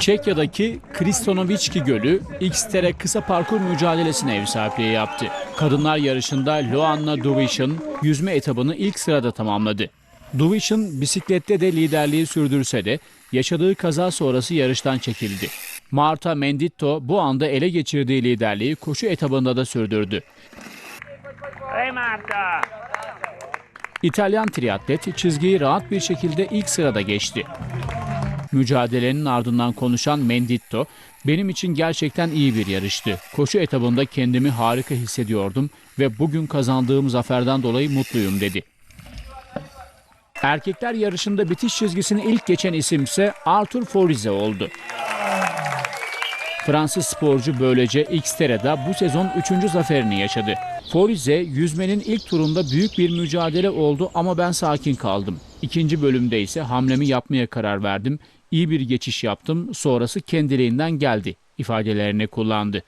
Çekya'daki Kristonovicki Gölü Xter'e kısa parkur mücadelesine ev sahipliği yaptı. Kadınlar yarışında Loanna Duvişin yüzme etabını ilk sırada tamamladı. Duvişin bisiklette de liderliği sürdürse de yaşadığı kaza sonrası yarıştan çekildi. Marta Menditto bu anda ele geçirdiği liderliği koşu etabında da sürdürdü. Hey Marta! İtalyan triatlet çizgiyi rahat bir şekilde ilk sırada geçti. Mücadelenin ardından konuşan Menditto, benim için gerçekten iyi bir yarıştı. Koşu etabında kendimi harika hissediyordum ve bugün kazandığım zaferden dolayı mutluyum dedi. Erkekler yarışında bitiş çizgisini ilk geçen isimse Arthur Forize oldu. Fransız sporcu böylece Xterra'da bu sezon 3. zaferini yaşadı. Forize yüzmenin ilk turunda büyük bir mücadele oldu ama ben sakin kaldım. İkinci bölümde ise hamlemi yapmaya karar verdim. İyi bir geçiş yaptım sonrası kendiliğinden geldi ifadelerini kullandı.